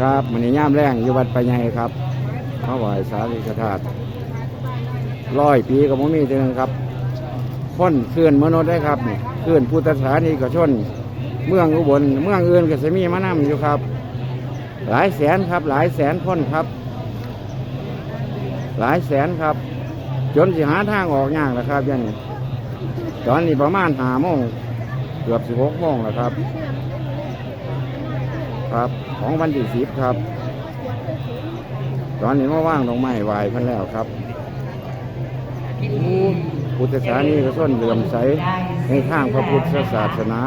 ครับมันนี้ย่ามแรงอยู่วัดปะไงครับมาไหวสาริกธาตุร้อยปีกับมมีเท่านึงครับค้นเคลื่อนมนุษย์ได้ครับเคลื่อนพุทธศาสนิกชน เมืองอุบลเมืองอื่นก็จะมีมานำอยู่ครับ หลายแสนครับ หลายแสนคนครับ หลายแสนครับ จนสิหาทางออกยากแล้วครับยันตอนนี้ประมาณหาโมงเกือบสิบหกโมงแล้วครับ ครับ ของวันที่สิบครับ ตอนนี้มาว่างลงไม้ไหวเพิ่นแล้วครับพุทธศาสนิกชนเหลื่อมใสในทางพระพุทธศาสนา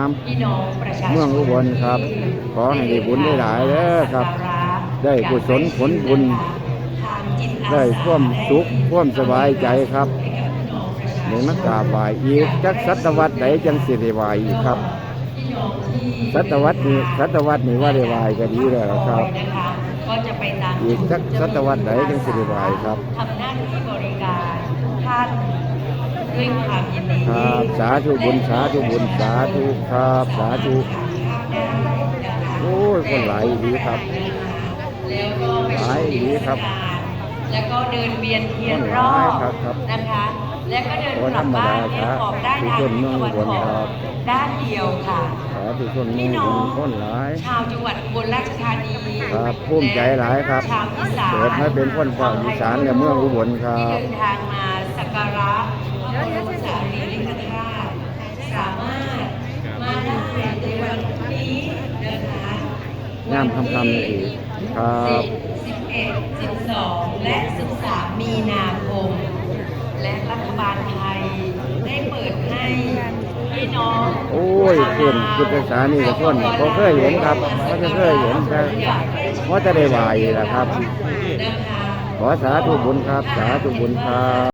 เมืองอุบลครับ ขอให้ได้บุญได้หลายเด้อครับ ได้กุศลผลบุญ ได้ควมสุขควมสบายใจครับในมากราบไหวอีกจักศตวรรษใดจังสิได้ไหวอีกครับ ศตวรรษนี้ศตวรรษนี้ว่าได้ไหวก็ดีแล้วครับนะคะก็จะไปตามอีกสักศตวรรษใดจังสิได้ไหวครับทำหน้าที่บริการท่านด้วยความยินดีครับสาธุบุญสาธุบุญสาธุครับ สาธุโอ้ยคนหลายดีครับแล้วก็ไปหลายดีครับ แล้วก็เดินเวียนเทียนรอคนหลายบครับครับนะคะ แล้วก็เดินโอ้กลับบ้านธรรมดาเนี่ยครับออกด้านที่ทางคนเมืทิศองตะวันอุบลออครักบด้านเดียวค่ะสาธุชนเมืองอุบลคนหลายชาวจังหวัดอุบลราชธานีครับภูมิใจหลายครับชาวอีสานเกิดมาเป็นคนภาคอีสานและเมืองอุบลครับที่เดินทางมาสักการะพระบรมสารีริกธาตุสามารถมาได้ในวันนี้นะคะย่ามคำคำนี่อีกครับสิบเอ็ดสิบสองและสิบสามมีนาคม และรัฐบาลไทยได้เปิดให้พี่น้อง โอ้ยเพื่อนพุทธศาสนิกชนเขาเคยเห็นครับเขาจะเคยเห็นแต่เขาจะได้ไหวนะครับ ขอสาธุบุญครับ สาธุบุญครับ